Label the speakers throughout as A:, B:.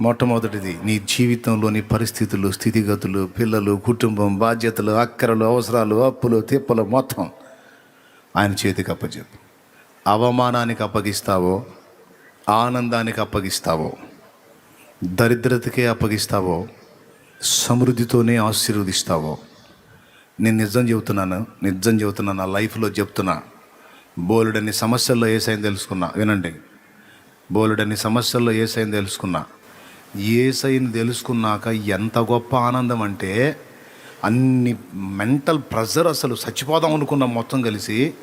A: మొట్టమొదటిది నీ జీవితంలోని పరిస్థితులు స్థితిగతులు పిల్లలు కుటుంబం బాధ్యతలు అక్కరలు అవసరాలు అప్పులు తిప్పలు మొత్తం ఆయన చేతికి అప్పచెప్పు అవమానానికి అప్పగిస్తావో ఆనందానికి అప్పగిస్తావో దరిద్రతకే అప్పగిస్తావో సమృద్ధితోనే ఆశీర్వదిస్తావో నేను నిజం చెబుతున్నాను నిజం చెబుతున్నా నా లైఫ్లో చెప్తున్నా. బోలుడని సమస్యల్లో ఏసైని తెలుసుకున్నా వినండి. బోలుడని సమస్యల్లో ఏసైని తెలుసుకున్నా ఏసైని తెలుసుకున్నాక ఎంత గొప్ప ఆనందం అంటే అన్ని మెంటల్ ప్రెజర్ అసలు చచ్చిపోదాం అనుకున్న మొత్తం కలిసి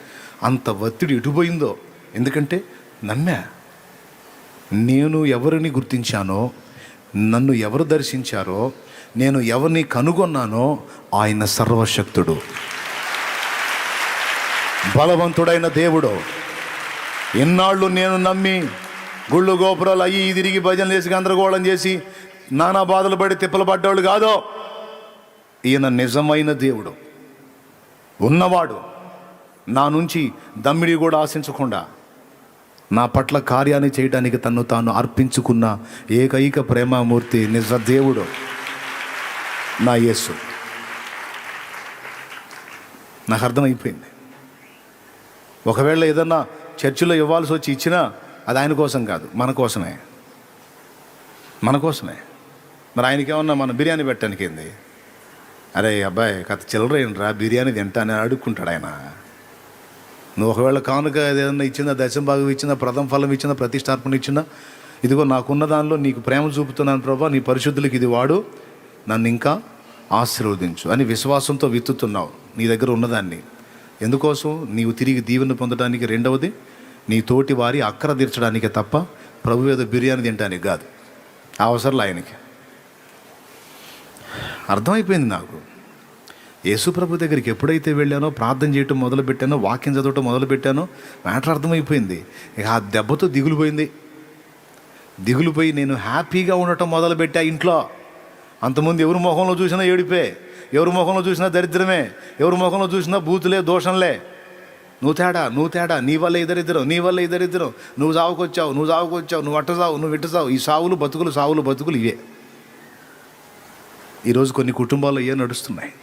A: అంత ఒత్తిడి ఇటుపోయిందో ఎందుకంటే నమ్మా. నేను ఎవరిని గుర్తించానో నన్ను ఎవరు దర్శించారో నేను ఎవరిని కనుగొన్నానో ఆయన సర్వశక్తుడు. బలవంతుడైన దేవుడు. ఎన్నాళ్ళు నేను నమ్మి గుళ్ళు గోపురాలు అయ్యి తిరిగి భజనలు చేసి గందరగోళం చేసి నానా బాధలు పడి తిప్పలు పడ్డవాళ్ళు కాదో. ఈయన నిజమైన దేవుడు. ఉన్నవాడు. నా నుంచి దమ్మిడి కూడా ఆశించకుండా నా పట్ల కార్యాన్ని చేయడానికి తను తాను అర్పించుకున్న ఏకైక ప్రేమామూర్తి నిజ దేవుడు నా యేసు. నాకు అర్థమైపోయింది. ఒకవేళ ఏదన్నా చర్చిలో ఇవ్వాల్సి వచ్చి ఇచ్చినా అది ఆయన కోసం కాదు మన కోసమే. మన కోసమే. మరి ఆయనకేమన్నా మన బిర్యానీ పెట్టడానికి ఏంది? అరే అబ్బాయి కథ చిల్లరేంట్రా బిర్యానీ తింటా అని అడుక్కుంటాడు ఆయన. నువ్వు ఒకవేళ కానుక ఏదైనా ఇచ్చిందా దశంభాగం ఇచ్చిందా ప్రథమ ఫలం ఇచ్చిందా ప్రతిష్టార్పణ ఇచ్చిందా ఇదిగో నాకున్న దానిలో నీకు ప్రేమ చూపుతున్నాను ప్రభా నీ పరిశుద్ధులకి ఇది వాడు నన్ను ఇంకా ఆశీర్వదించు అని విశ్వాసంతో విత్తుతున్నావు నీ దగ్గర ఉన్నదాన్ని. ఎందుకోసం? నీవు తిరిగి దీవెన పొందడానికి రెండవది నీ తోటి వారి అక్కర తీర్చడానికే తప్ప ప్రభు ఏదో బిర్యానీ తినడానికి కాదు. అవసరం ఆయనకి. అర్థమైపోయింది నాకు. యేసుప్రభు దగ్గరికి ఎప్పుడైతే వెళ్ళానో ప్రార్థన చేయటం మొదలుపెట్టానో వాక్యం చదవటం మొదలుపెట్టానో మ్యాటర్ అర్థమైపోయింది. ఇక ఆ దెబ్బతో దిగులుపోయింది. దిగులుపోయి నేను హ్యాపీగా ఉండటం మొదలుపెట్టా ఇంట్లో. అంతకుముందు ఎవరి ముఖంలో చూసినా ఏడిపే ఎవరి ముఖంలో చూసినా దరిద్రమే ఎవరి ముఖంలో చూసినా బూతులే దోషంలే. నువ్వు తేడా నువ్వు తేడా నీ వల్ల ఇద్దరిద్దరం నీ వల్ల ఇద్దరిద్దరం. నువ్వు సావుకొచ్చావు నువ్వు సావుకొచ్చావు నువ్వు అట్ట సావు నువ్వు ఇట్ట సావు. ఈ సావులు బతుకులు సావులు బతుకులు ఇవే. ఈరోజు కొన్ని కుటుంబాల్లో ఏ నడుస్తున్నాయి.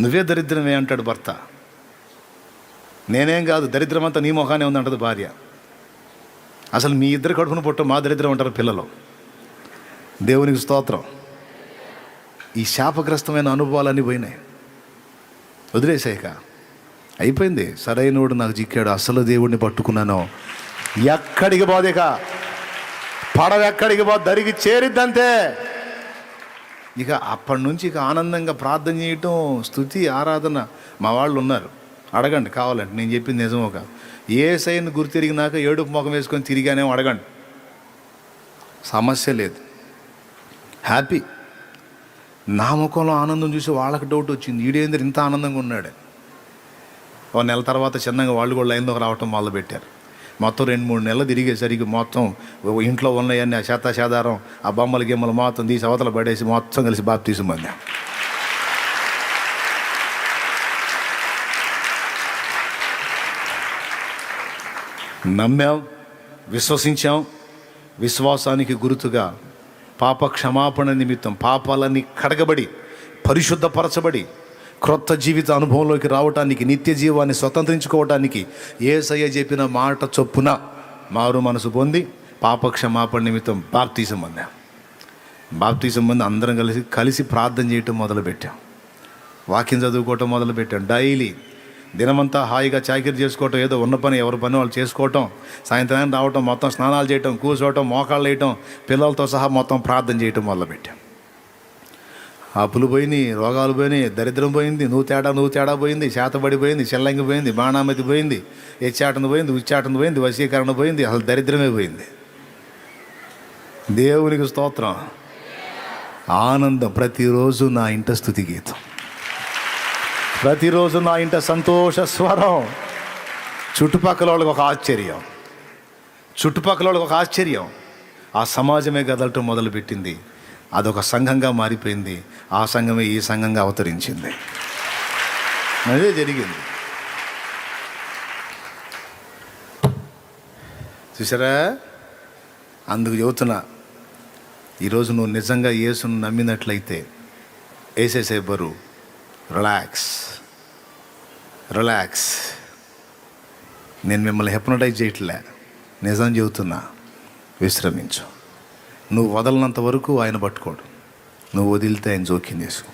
A: నువ్వే దరిద్రమే అంటాడు భర్త. నేనేం కాదు దరిద్రం అంతా నీ మొహానే ఉంది అంటది భార్య. అసలు మీ ఇద్దరు కడుపున పుట్ట మా దరిద్రం అంటారు పిల్లలు. దేవునికి స్తోత్రం. ఈ శాపగ్రస్తమైన అనుభవాలన్నీ పోయినాయి. వదిలేసాయిక. అయిపోయింది. సరైనోడు నాకు చిక్కాడు. అసలు దేవుడిని పట్టుకున్నాను. ఎక్కడికి పోదిక పడవ ఎక్కడికి పో. దరికి చేరిద్దంతే. ఇక అప్పటి నుంచి ఇక ఆనందంగా ప్రార్థన చేయటం స్థుతి ఆరాధన మా వాళ్ళు ఉన్నారు. అడగండి కావాలంటే. నేను చెప్పింది నిజం ఒక. ఏ సైన్ గుర్తిరిగినాక ఏడుపు ముఖం వేసుకొని తిరిగానేమో అడగండి. సమస్య లేదు. హ్యాపీ. నా ముఖంలో ఆనందం చూసి వాళ్ళకి డౌట్ వచ్చింది. ఈడేందరు ఇంత ఆనందంగా ఉన్నాడు? ఓ నెల తర్వాత చిన్నగా వాళ్ళు కూడా లైన్లోకి రావటం మొదలుపెట్టారు మొత్తం రెండు మూడు నెలలు తిరిగేసరికి మొత్తం ఇంట్లో ఉన్నాయన్నీ ఆ చేత చేదారం ఆ బొమ్మల గిమ్మలు మొత్తం తీసి అవతల పడేసి మొత్తం కలిసి బాప్ తీసుమంది నమ్మాం విశ్వసించాం విశ్వాసానికి గుర్తుగా పాప క్షమాపణ నిమిత్తం పాపాలన్నీ కడగబడి పరిశుద్ధపరచబడి క్రొత్త జీవిత అనుభవంలోకి రావటానికి నిత్య జీవాన్ని స్వతంత్రించుకోవటానికి ఏసయ్య చెప్పిన మాట చొప్పున మారు మనసు పొంది పాపక్షమాపణ నిమిత్తం బాప్తీసం పొందాం. బాప్తీసం పొంది అందరం కలిసి కలిసి ప్రార్థన చేయటం మొదలుపెట్టాం. వాక్యం చదువుకోవటం మొదలుపెట్టాం. డైలీ దినమంతా హాయిగా చాకరీ చేసుకోవటం ఏదో ఉన్న పని ఎవరి పని వాళ్ళు చేసుకోవటం సాయంత్రం రావటం మొత్తం స్నానాలు చేయటం కూర్చోవటం మోకాళ్ళు వేయటం పిల్లలతో సహా మొత్తం ప్రార్థన చేయటం మొదలుపెట్టాం. అప్పులు పోయినాయి రోగాలు పోయినాయి దరిద్రం పోయింది నువ్వు తేడా నువ్వు తేడా పోయింది శాతబడి పోయింది చెల్లంగి పోయింది బాణామతి పోయింది ఎచ్చాటను పోయింది ఉచ్చాటను పోయింది వశీకరణ పోయింది అసలు దరిద్రమే పోయింది. దేవునికి స్తోత్రం. ఆనందం. ప్రతిరోజు నా ఇంట స్థుతి గీతం. ప్రతిరోజు నా ఇంట సంతోష స్వరం. చుట్టుపక్కల వాళ్ళకి ఒక ఆశ్చర్యం. చుట్టుపక్కల వాళ్ళకి ఒక ఆశ్చర్యం. ఆ సమాజమే కదలటం మొదలుపెట్టింది. అదొక సంఘంగా మారిపోయింది. ఆ సంఘమే ఈ సంఘంగా అవతరించింది. అదే జరిగింది. చూసారా అందుకు చెబుతున్నా ఈరోజు నువ్వు నిజంగా యేసును నమ్మినట్లయితే వేసేసే బరువు రిలాక్స్ రిలాక్స్. నేను మిమ్మల్ని హెప్నటైజ్ చేయట్లే. నిజం చెబుతున్నా విశ్రమించు. నువ్వు వదలనంత వరకు ఆయన పట్టుకోడు. నువ్వు వదిలితే ఆయన జోక్యం చేసుకో